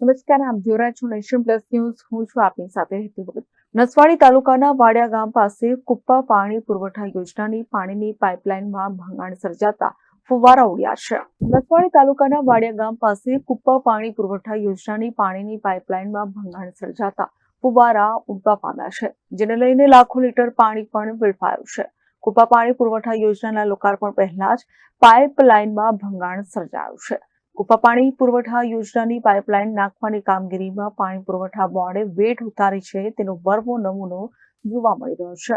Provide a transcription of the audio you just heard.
નમસ્કાર આપ જોઈ રહ્યા છો નેશન પ્લસ ન્યૂઝ. હું છું આપની સાથે હેતુ ભગત. નસવાડી તાલુકાના વાડિયા ગામ પાસે કુપ્પા પાણી પુરવઠા યોજનાની પાણીની પાઇપલાઇનમાં ભંગાણ સર્જાતા ફુવારા ઉડ્યા છે. નસવાડી તાલુકાના વાડિયા ગામ પાસે કુપ્પા પાણી પુરવઠા યોજનાની પાણીની પાઇપલાઇનમાં ભંગાણ સર્જાતા ફુવારા ઉડવા પામ્યા છે, જેને લઈને લાખો લીટર પાણી પણ વેડફાયું છે. કુપ્પા પાણી પુરવઠા યોજનાના લોકાર્પણ પહેલા જ પાઇપલાઇનમાં ભંગાણ સર્જાયું છે. કુપા પાણી પુરવઠા યોજનાની પાઇપલાઇન નાખવાની કામગીરીમાં પાણી પુરવઠા બોર્ડે વેટ ઉતારી છે. તેનો બરવો નમૂનો જોવા મળી રહ્યો છે.